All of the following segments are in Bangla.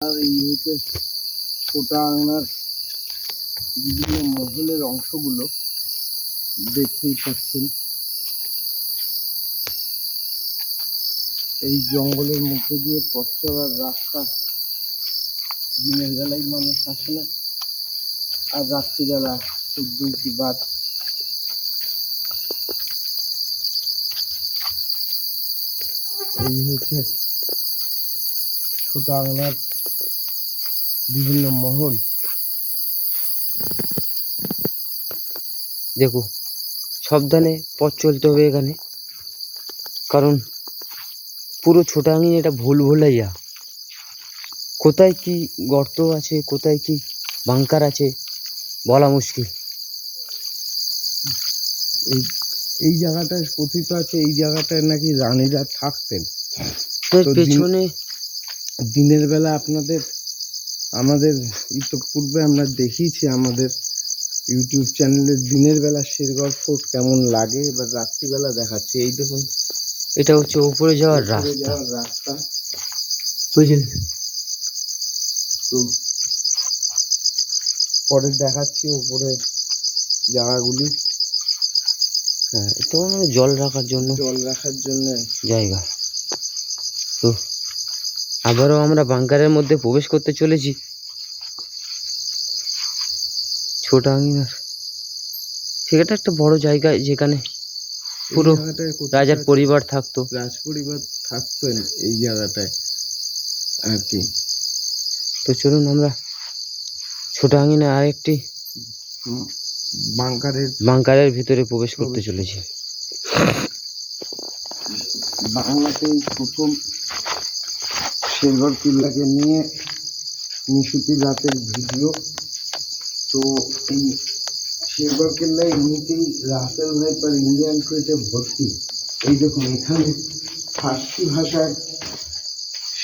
আর ছোটা আঙনার বিভিন্ন মহলের অংশগুলো দেখতেই পাচ্ছেন। এই জঙ্গলের মধ্যে দিয়ে পথ চলার রাস্তা দিনের বেলায় মানুষ আসে না, আর রাত্রিবেলা কি বাদ এই হচ্ছে ছোট আঙনার বিভিন্ন মহল। দেখো সাবধানে পথ চলতে হবে এখানে। কারণ পুরো ছোট আঙিন এটা ভুল ভুলাইয়া কোথায় কি গর্ত আছে কোথায় কি বাংকার আছে বলা মুশকিল। এই এই জায়গাটায় কথিত আছে এই জায়গাটায় নাকি রানীরা থাকতেন। পেছনে দিনের বেলা আপনাদের আমাদের ইতপূর্বে আমরা দেখিয়েছি আমাদের ইউটিউব চ্যানেলে দিনের বেলা শেরগড় ফোর্ট কেমন লাগে এবার রাত্রিবেলা দেখাচ্ছি এই দেখুন। এটা হচ্ছে উপরে যাওয়ার রাস্তা। রাস্তা। বুঝলেন? তো পরে দেখাচ্ছি উপরে জায়গাগুলি। হ্যাঁ এটা মানে জল রাখার জন্য জল রাখার জন্য। জায়গা। তো আবারও আমরা বাংকারের মধ্যে প্রবেশ করতে চলেছি। ছোট আঙিনার। সেটা একটা বড় জায়গা যেখানে পুরো রাজার পরিবার থাকতো। রাজ পরিবার থাকতেন এই জায়গাটায় আর কি। তো চলুন আমরা ছোট আঙিনা আর একটি বাংকারের বাংকারের ভিতরে প্রবেশ করতে চলেছি। বাংলাতেই প্রথম শেরগড় কিল্লাকে নিয়ে নিশুতি রাতের ভিডিও। তো এই শেরগড় কিল্লা এমনিতেই রাসেল ভাইপার ইন্ডিয়ান ক্রেটে ভর্তি। এই দেখুন, এখানে ফার্সি ভাষায়,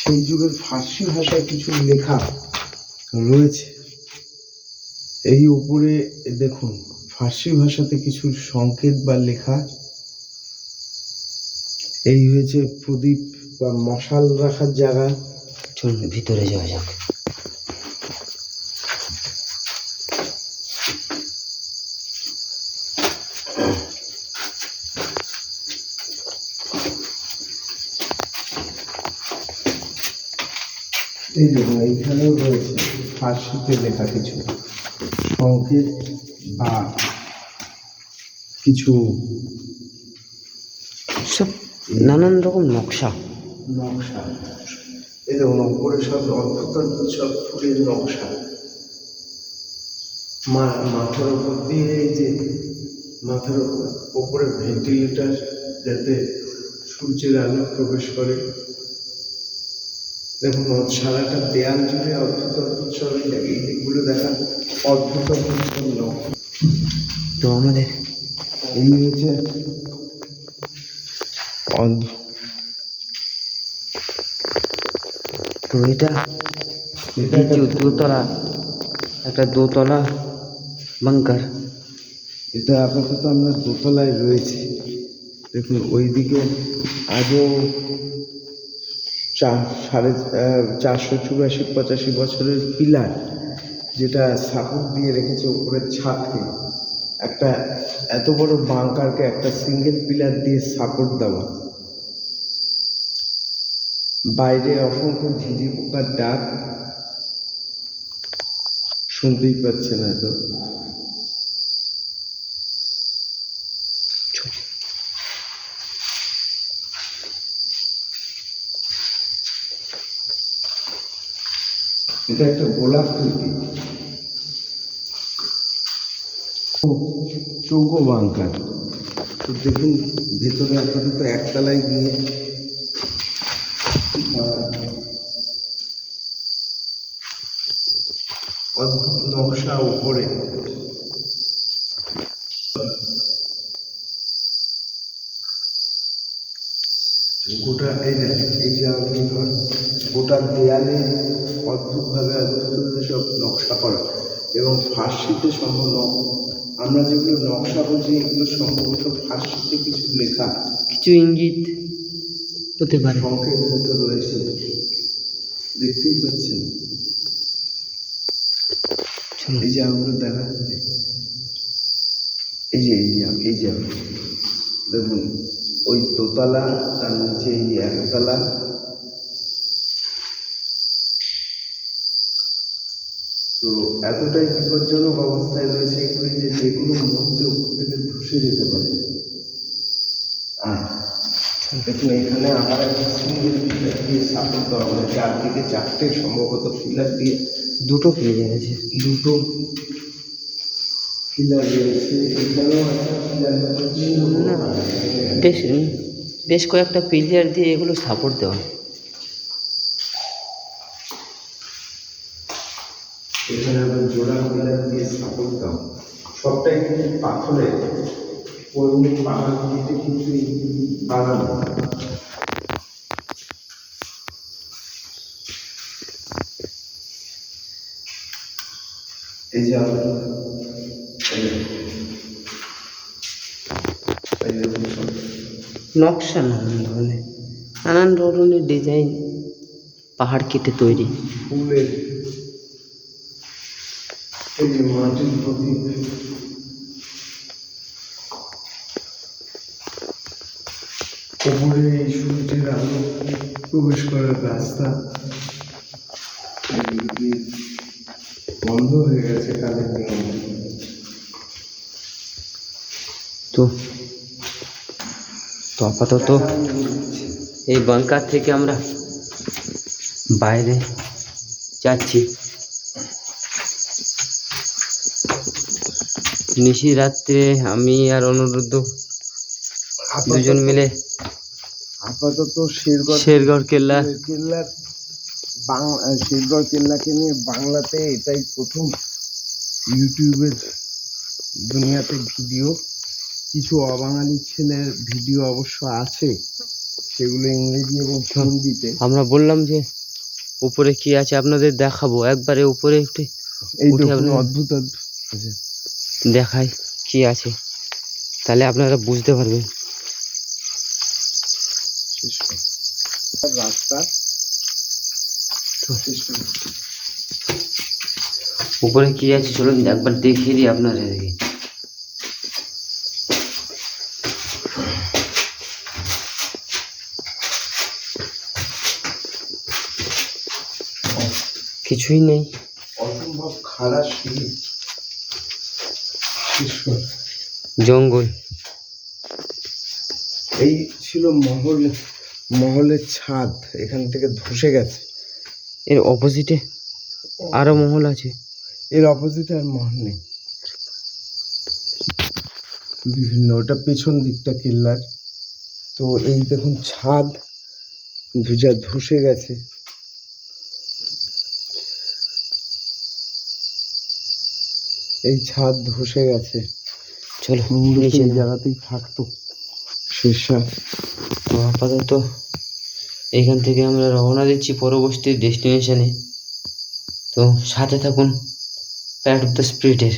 সেই যুগের ফার্সি ভাষায় কিছু লেখা রয়েছে। এই উপরে দেখুন, ফার্সি ভাষাতে কিছু সংকেত বা লেখা। এই হয়েছে প্রদীপ বা মশাল রাখার জায়গা? চলুন ভিতরে যাওয়া যাক। এই দেখুন এইখানেও রয়েছে ফার্সিতে লেখা কিছু। সংকেত বা কিছু সব নানান রকম নকশা। নকশা। এই দেখুন, উপরে সব অদ্ভুত সব ফুলের নকশা। মা, মাথার উপর দিয়ে এই যে মাথার উপর- ভেন্টিলেটার যাতে সূর্যের আলো প্রবেশ করে। দেখুন সারাটা দেয়াল জুড়ে অদ্ভুত অদ্ভুত সব দিকগুলো দেখা অদ্ভুত অদ্ভুত তো আমাদের এই হয়েছে অদ্ভুত তো এটা দ্বিতীয় দোতলা, একটা দোতলা বাংকার। এটা আপাতত আমরা দোতলায় রয়েছি। দেখুন, ওইদিকে আজও চার সাড়ে চারশো চুরাশি, পঁচাশি বছরের পিলার যেটা সাপোর্ট দিয়ে রেখেছে উপরের ছাদকে। একটা এত বড় বাংকারকে একটা সিঙ্গেল পিলার দিয়ে সাপোর্ট দেওয়া। বাইরে অসংখ্য ঝিঝি পোকার ডাক শুনতেই পাচ্ছেন হয়তো এটা একটা গোলাকৃতি চৌকো বাংকার। তো দেখুন, ভেতরে আপাতত একতলায় গিয়ে নকশা উপরে। গোটা এই দেখ এই যে আপনি ধর গোটা দেয়ালে অদ্ভুতভাবে সব নকশা করা। এবং ফার্সিতে সম্ভব আমরা যেগুলো নকশা বলছি এগুলো সম্ভবত ফার্সিতে কিছু লেখা। কিছু ইঙ্গিত হতে পারে। সংকেত হতে রয়েছে। দেখতেই পাচ্ছেন? এই জায়গাগুলো দেখা এই যে এই যে, এই জায়গা দেখুন, ওই দোতলা, তার নিচে এই একতলা। তো এতটাই বিপজ্জনক অবস্থায় রয়েছে এগুলি যে যে কোনো মুহূর্তে উপর থেকে ধসে যেতে পারে। আর দেখুন, এখানে আমার একটা সিঙ্গেল পিলার দিয়ে সাপোর্ট দেওয়া মানে চারদিকে চারটে সম্ভবত পিলার দিয়ে দুটো প্লেয়ার আছে দুটো। না বেশ বেশ কয়েকটা প্লেয়ার দিয়ে এগুলো সাপোর্ট দেওয়া এখানে আবার জোড়া পিলার দিয়ে সাপোর্ট দাও সবটাই কিন্তু পাথরের। পাহাড় কিন্তু বানানো নকশা নানান ধরনের নানান ধরনের ডিজাইন পাহাড় কেটে তৈরি। ফুলের এই মাটির প্রদীপ ওপরে এই সূর্যের আলো প্রবেশ করার রাস্তা। বন্ধ হয়ে গেছে তো তো আপাতত এই বাংকার থেকে আমরা বাইরে যাচ্ছি। নিশি রাত্রে আমি আর অনুরুদ্ধ দুজন মিলে আপাতত শেরগড় শেরগড় কেল্লা কেল্লার বাংলা শেরগড় কেল্লাকে নিয়ে বাংলাতে এটাই প্রথম ইউটিউবের দুনিয়াতে ভিডিও। কিছু অবাঙালি ছেলের ভিডিও অবশ্য আছে সেগুলো ইংরেজি এবং হিন্দিতে। আমরা বললাম যে উপরে কি আছে আপনাদের দেখাবো একবারে উপরে একটু এই দেখুন অদ্ভুত অদ্ভুত। দেখাই কি আছে। তাহলে আপনারা বুঝতে পারবেন। রাস্তা। উপরে কি আছে? চলুন একবার দেখিয়ে দিই আপনাদেরকে কিছুই নেই। অসম্ভব খারাপ। জঙ্গল। এই ছিল মহল মহলের ছাদ। এখান থেকে ধসে গেছে। এর অপোজিটে আরও মহল আছে। এর অপোজিটে আর মহল নেই। বিভিন্ন ওটা পেছন দিকটা কেল্লার। তো এই দেখুন ছাদ দুজা ধসে গেছে। এই ছাদ ধসে গেছে। চলো এই জায়গাতেই থাকতো। তো আপাতত এখান থেকে আমরা রওনা দিচ্ছি পরবর্তী ডেস্টিনেশনে। তো সাথে থাকুন প্যাড অফ দ্য স্পিরিটের